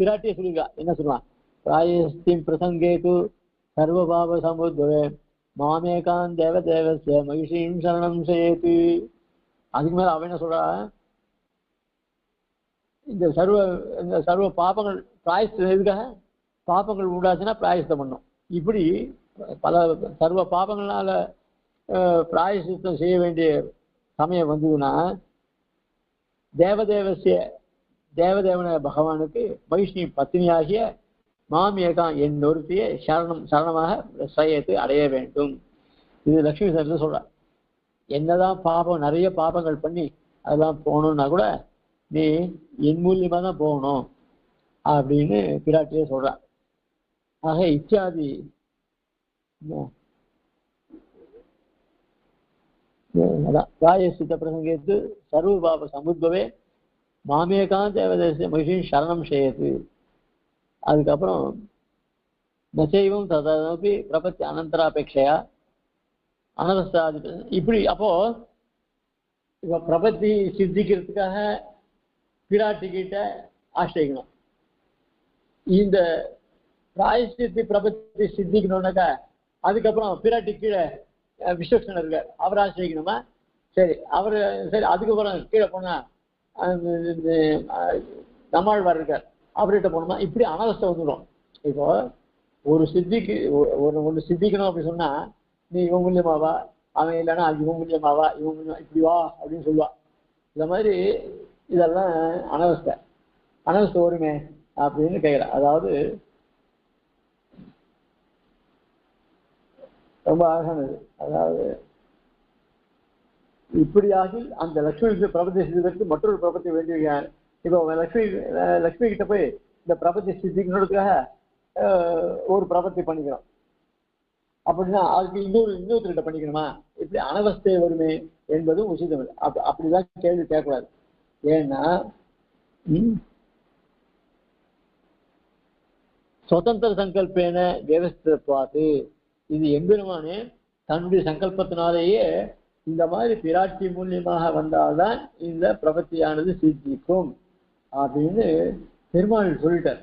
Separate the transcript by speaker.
Speaker 1: பிராட்டியே சொல்லிருக்கா என்ன சொல்லுவான்? பிராயஸ்திம் பிரசங்கேது சர்வபாவ சமுத்வே மாமேகான் தேவ தேவஸ்ய மகிஷீம் சரணம் சேத்து அதுக்கு மேல அவன் என்ன சொல்றா? இந்த சர்வ இந்த சர்வ பாபங்கள் பிராயஸ்தம் எதுக்காக? பாபங்கள் உண்டாச்சுன்னா பிராயஸ்தம் பண்ணும். இப்படி பல சர்வ பாபங்களால பிராயசித்தம் செய்ய வேண்டிய சமயம் வந்ததுன்னா தேவதேவசிய தேவதேவன பகவானுக்கு வைஷ்ணி பத்னியாகிய மாம் என் ஒருத்தியை சரணம் சரணமாக சயத்து அடைய வேண்டும். இது லக்ஷ்மி சார் சொல்றார் என்னதான் பாபம் நிறைய பாபங்கள் பண்ணி அதெல்லாம் போகணும்னா கூட நீ என் மூலியமாக தான் போகணும் அப்படின்னு பிராட்டியே சொல்றா. ஆக இச்சாதி என்ன? அதான். பிராயசித்த பிரசங்கத்து சர்வபாப சமுத்பவே மாமேகான் தேவதேசிய மகிஷின் சரணம் செய்யது அதுக்கப்புறம் நச்சைவம் ததனப்பி பிரபத்தி அனந்தராபேட்சையா அனவஸ்தாதி இப்படி அப்போ இப்போ பிரபத்தி சித்திக்கிறதுக்காக பிராட்டி கிட்ட ஆசிரியக்கணும் இந்த பிராயசித்தி பிரபத்தி சித்திக்கணும்னாக்கா அதுக்கப்புறம் பிராட்டி கீழே விஸ்வக்ஷன் இருக்கார் அவர் ஆசிரியக்கணுமா சரி அவர் சரி அதுக்கப்புறம் கீழே போனால் நம்மாழ்வார் இருக்கார். அவர்கிட்ட போனோமா இப்படி அனவஸ்தை வந்துடும் இப்போ ஒரு சித்திக்கு ஒ- ஒரு ஒன்று சித்திக்கணும் அப்படி சொன்னால் நீ இவன் மூலியமாவா? அவன் இல்லைன்னா இவன் மூலியமாவா? இவன் மூலியமா இப்படி வா அப்படின்னு சொல்லுவா. இந்த மாதிரி இதெல்லாம் அனவஸ்தை அனவஸ்தை வருமே அப்படின்னு கேட்குறேன் அதாவது ரொம்ப அழகானது. அதாவது இப்படியாக அந்த லக்ஷ்மி பிரபஞ்ச சித்திற்கு மற்றொரு பிரபஞ்சம் வேண்டிய இப்போ லட்சுமி லக்ஷ்மி கிட்ட போய் இந்த பிரபத்தி சித்திக்கிறதுக்காக ஒரு பிரபத்தி பண்ணிக்கிறோம். அப்படின்னா அதுக்கு இன்னொரு இன்னொருத்தர்கிட்ட பண்ணிக்கணுமா? இப்படி அனவஸ்தை வருமே என்பதும் உசிதம் இல்லை அப்ப அப்படிதான் கேள்வி கேட்கக்கூடாது. ஏன்னா சுதந்திர சங்கல்பேன வியவஸ்திருப்பாத்து இது எம்பெருமானே தன்னுடைய சங்கல்பத்தினாலேயே இந்த மாதிரி பிராட்டி மூலியமாக வந்தால்தான் இந்த பிரபத்தியானது சித்திக்கும் அப்படின்னு பெருமாள் சொல்லிட்டார்.